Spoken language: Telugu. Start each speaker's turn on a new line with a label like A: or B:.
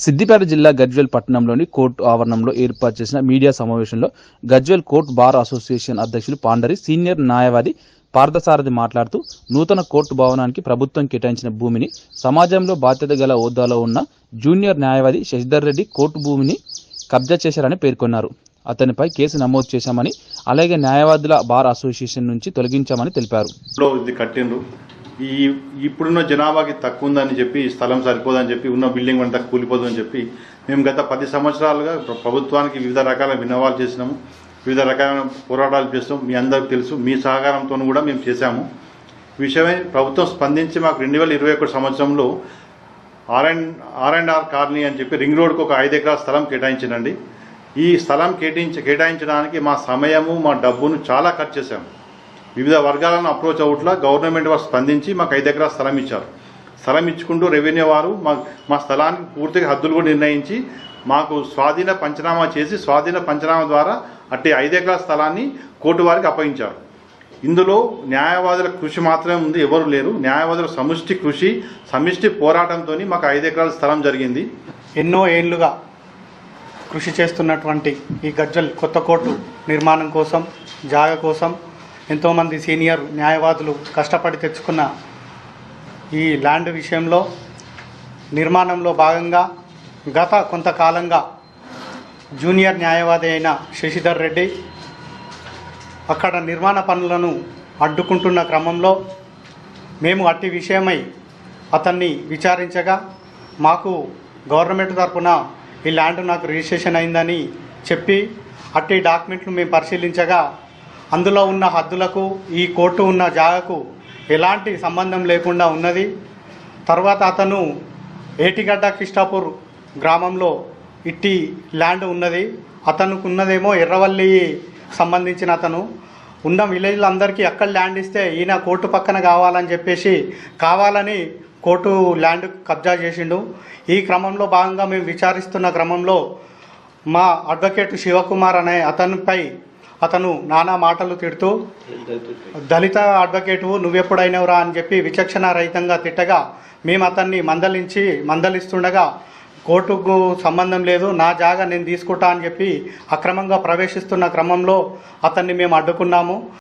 A: సిద్దిపేట జిల్లా గజ్వేల్ పట్టణంలోని కోర్టు ఆవరణంలో ఏర్పాటు చేసిన మీడియా సమావేశంలో గజ్వేల్ కోర్టు బార్ అసోసియేషన్ అధ్యక్షులు పాండరి సీనియర్ న్యాయవాది పార్థసారథి మాట్లాడుతూ నూతన కోర్టు భవనానికి ప్రభుత్వం కేటాయించిన భూమిని సమాజంలో బాధ్యత గల హోదాలో ఉన్న జూనియర్ న్యాయవాది శశిధర్ రెడ్డి కోర్టు భూమిని కబ్జా చేశారని పేర్కొన్నారు. అతనిపై కేసు నమోదు చేశామని అలాగే న్యాయవాదుల బార్ అసోసియేషన్ నుంచి తొలగించామని తెలిపారు.
B: ఈ ఇప్పుడున్న జనాభాకి తక్కువ ఉందని చెప్పి స్థలం సరిపోదని చెప్పి ఉన్న బిల్డింగ్ అంతా కూలిపోదని చెప్పి మేము గత పది సంవత్సరాలుగా ప్రభుత్వానికి వివిధ రకాల విన్నవాలు చేసినాము. వివిధ రకాల పోరాటాలు చేస్తాం. మీ అందరికి తెలుసు. మీ సహకారంతో కూడా మేము చేశాము. విషయమే విషయమై ప్రభుత్వం స్పందించి మాకు రెండు వేల ఇరవై ఒకటి సంవత్సరంలో R and R and R colony అని చెప్పి రింగ్ రోడ్కు ఒక ఐదు ఎకరాల స్థలం కేటాయించిందండి ఈ స్థలం కేటాయించ కేటాయించడానికి మా సమయము మా డబ్బును చాలా ఖర్చు చేశాము. వివిధ వర్గాలను అప్రోచ్ అవుట్లా గవర్నమెంట్ వారు స్పందించి మాకు ఐదు ఎకరాల స్థలం ఇచ్చారు. స్థలం ఇచ్చుకుంటూ రెవెన్యూ వారు మా మా స్థలానికి పూర్తిగా హద్దులు కూడా నిర్ణయించి మాకు స్వాధీన పంచనామా చేసి స్వాధీన పంచనామా ద్వారా అట్టి ఐదు ఎకరాల స్థలాన్ని కోర్టు వారికి అప్పగించారు. ఇందులో న్యాయవాదుల కృషి మాత్రమే ఉంది ఎవరు లేరు. న్యాయవాదుల సమిష్టి కృషి సమిష్టి పోరాటంతో మాకు ఐదు ఎకరాల స్థలం జరిగింది.
C: ఎన్నో ఏళ్ళుగా కృషి చేస్తున్నటువంటి ఈ గజ్జల్ కొత్త కోర్టు నిర్మాణం కోసం జాగ కోసం ఎంతోమంది సీనియర్ న్యాయవాదులు కష్టపడి తెచ్చుకున్న ఈ ల్యాండ్ విషయంలో నిర్మాణంలో భాగంగా గత కొంతకాలంగా జూనియర్ న్యాయవాది అయిన శశిధర్ రెడ్డి అక్కడ నిర్మాణ పనులను అడ్డుకుంటున్న క్రమంలో మేము అట్టి విషయమై అతన్ని విచారించగా మాకు గవర్నమెంట్ తరపున ఈ ల్యాండ్ నాకు రిజిస్ట్రేషన్ అయిందని చెప్పి అట్టి డాక్యుమెంట్లు మేము పరిశీలించగా అందులో ఉన్న హద్దులకు ఈ కోర్టు ఉన్న జాగకు ఎలాంటి సంబంధం లేకుండా ఉన్నది. తర్వాత అతను ఏటిగడ్డ కిష్టాపూర్ గ్రామంలో ఇట్టి ల్యాండ్ ఉన్నది. అతనికి ఉన్నదేమో ఎర్రవల్లి సంబంధించిన అతను. ఉన్న విలేజ్లందరికీ ఎక్కడ ల్యాండ్ ఇస్తే ఈయన కోర్టు పక్కన కావాలని చెప్పేసి కావాలని కోర్టు ల్యాండ్ కబ్జా చేసిండు. ఈ క్రమంలో భాగంగా మేము విచారిస్తున్న క్రమంలో మా అడ్వకేట్ శివకుమార్ అనే అతనిపై అతను నానా మాటలు తిడుతూ దళిత అడ్వకేటు నువ్వెప్పుడైనవురా అని చెప్పి విచక్షణ రహితంగా తిట్టగా మేము అతన్ని మందలించి మందలిస్తుండగా కోర్టుకు సంబంధం లేదు నా జాగా నేను తీసుకుంటా అని చెప్పి అక్రమంగా ప్రవేశిస్తున్న క్రమంలో అతన్ని మేము అడ్డుకున్నాము.